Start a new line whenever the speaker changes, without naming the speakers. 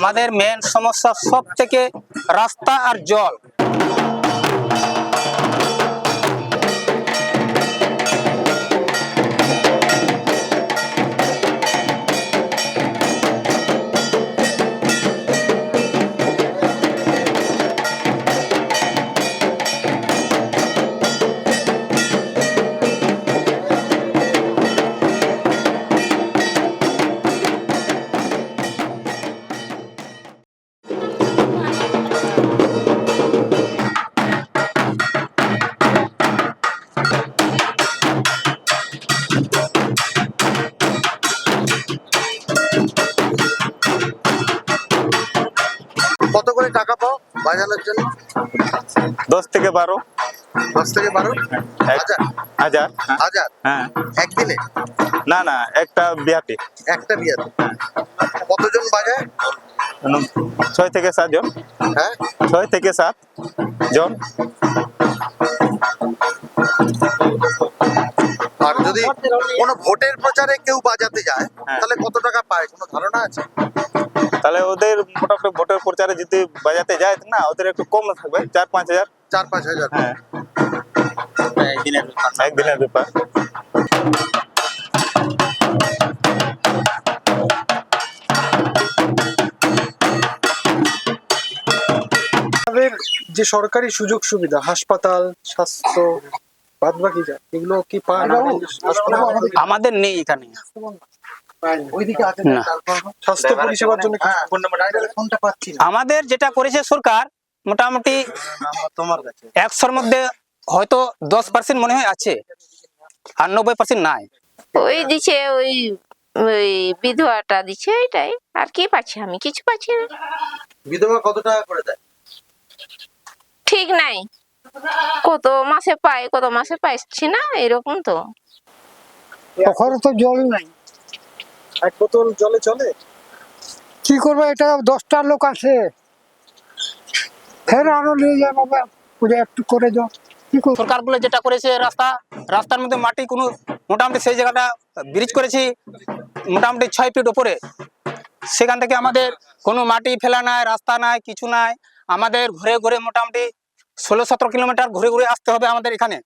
আমাদের মেন সমস্যা সব থেকে রাস্তা আর জল।
বাজানোর জন্য?
দশ থেকে বারো।
দশ থেকে বারো? হাজার?
হাজার
হাজার?
হ্যাঁ।
একদিনে?
না না একটা বিয়াতে।
একটা বিয়াতে। কতজন বাজায়?
ছয় থেকে সাত জন।
হ্যাঁ?
ছয় থেকে সাত জন।
আর যদি কোনো ভোটের প্রচারে কেউ বাজাতে যায়
হ্যাঁ।
তাহলে কত টাকা পায়? কোনো ধারণা আছে?
মোটামুটি ভোটের প্রচারে যদি বাজাতে যায় না ওদের একটু কম থাকবে চার পাঁচ হাজার?
চার পাঁচ হাজার।
হ্যাঁ। একদিনের ব্যাপার।
আমাদের যে সরকারি সুযোগ সুবিধা হাসপাতাল স্বাস্থ্য বাদ বাকি যা এগুলো কি পান
আমাদের নেই এখানে।
স্বাস্থ্য পরিষেবার জন্য
হ্যাঁ ফোনটা পাচ্ছি না।
আমাদের যেটা করেছে সরকার মোটামুটি একশোর মধ্যে হয়তো দশ পার্সেন্ট মনে হয় আছে আর নব্বই পার্সেন্ট নাই।
ওই দিছে ওই ওই বিধবাটা দিছে এটাই আর কি পাচ্ছি আমি? কিছু পাচ্ছি না।
বিধবা কত টাকা করে দেয়?
ঠিক নাই। কত মাসে পাই কত মাসে পাইছি না এরকম তো।
ওখানে তো জল নাই।
এক বোতল জলে চলে?
কি করব এটা দশটা লোক আছে। ফের আরও নিয়ে যায় বাবা পূজা একটু করে দাও। কি করব?
সরকারগুলো যেটা করেছে রাস্তা রাস্তার মধ্যে মাটি কোনো মোটামুটি সেই জায়গাটা ব্রিজ করেছি মোটামুটি ছয় ফিট উপরে। সেখান থেকে আমাদের কোনো মাটি ফেলা নাই রাস্তা নাই কিছু নাই। আমাদের ঘুরে ঘুরে মোটামুটি ষোলো সতেরো কিলোমিটার ঘুরে ঘুরে আসতে হবে আমাদের এখানে।